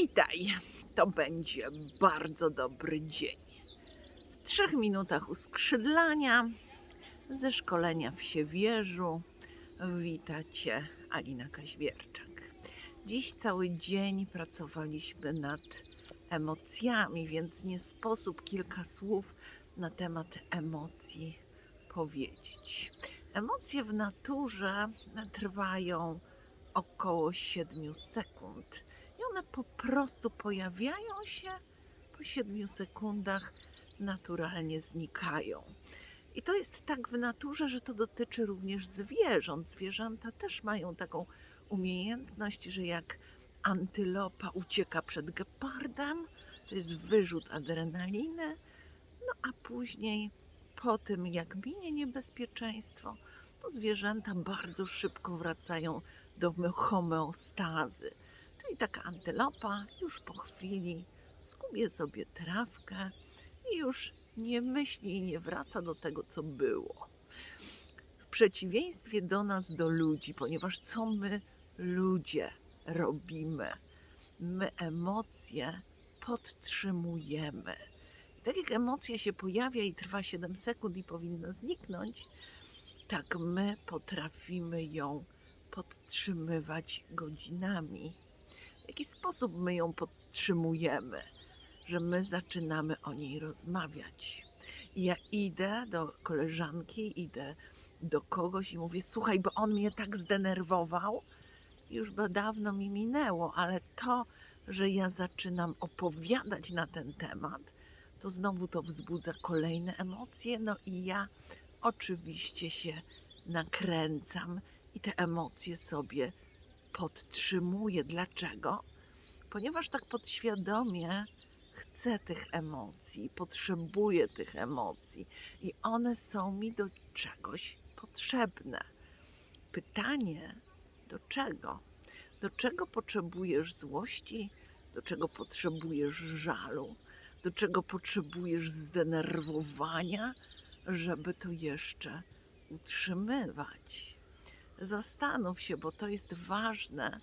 Witaj. To będzie bardzo dobry dzień. W trzech minutach uskrzydlania ze szkolenia w Siewierzu wita Cię Alina Kaźmierczak. Dziś cały dzień pracowaliśmy nad emocjami, więc nie sposób kilka słów na temat emocji powiedzieć. Emocje w naturze trwają około 7 sekund i one po prostu pojawiają się po 7 sekundach, naturalnie znikają. I to jest tak w naturze, że to dotyczy również zwierząt. Zwierzęta też mają taką umiejętność, że jak antylopa ucieka przed gepardem, to jest wyrzut adrenaliny, no a później po tym, jak minie niebezpieczeństwo, to zwierzęta bardzo szybko wracają do homeostazy. Czyli taka antylopa już po chwili skubie sobie trawkę i już nie myśli i nie wraca do tego, co było. W przeciwieństwie do nas, do ludzi, ponieważ co my, ludzie, robimy? My emocje podtrzymujemy. I tak jak emocja się pojawia i trwa 7 sekund i powinna zniknąć, tak my potrafimy ją podtrzymywać godzinami. Jaki sposób my ją podtrzymujemy? Że my zaczynamy o niej rozmawiać. I ja idę do koleżanki, idę do kogoś i mówię: Słuchaj, bo on mnie tak zdenerwował. Już by dawno mi minęło, ale to, że ja zaczynam opowiadać na ten temat, to znowu to wzbudza kolejne emocje. No i ja oczywiście się nakręcam i te emocje sobie podtrzymuję. Dlaczego? Ponieważ tak podświadomie chcę tych emocji, potrzebuję tych emocji i one są mi do czegoś potrzebne. Pytanie, do czego? Do czego potrzebujesz złości? Do czego potrzebujesz żalu? Do czego potrzebujesz zdenerwowania, żeby to jeszcze utrzymywać? Zastanów się, bo to jest ważne,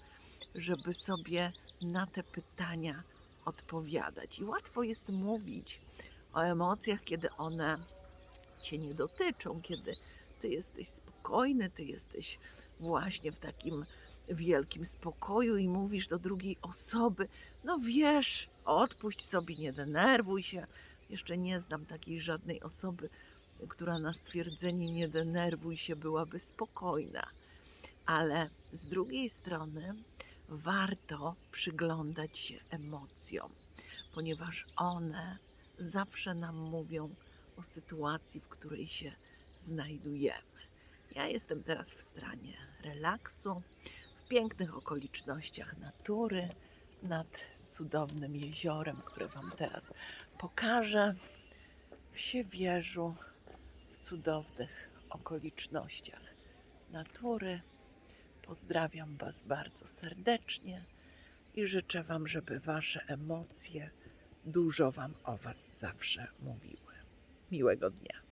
żeby sobie na te pytania odpowiadać. I łatwo jest mówić o emocjach, kiedy one cię nie dotyczą, kiedy ty jesteś spokojny, ty jesteś właśnie w takim wielkim spokoju i mówisz do drugiej osoby: No wiesz, odpuść sobie, nie denerwuj się. Jeszcze nie znam takiej żadnej osoby, która na stwierdzenie nie denerwuj się byłaby spokojna. Ale z drugiej strony warto przyglądać się emocjom, ponieważ one zawsze nam mówią o sytuacji, w której się znajdujemy. Ja jestem teraz w stanie relaksu, w pięknych okolicznościach natury, nad cudownym jeziorem, które Wam teraz pokażę, w Siewierzu, w cudownych okolicznościach natury. Pozdrawiam Was bardzo serdecznie i życzę Wam, żeby Wasze emocje dużo Wam o Was zawsze mówiły. Miłego dnia.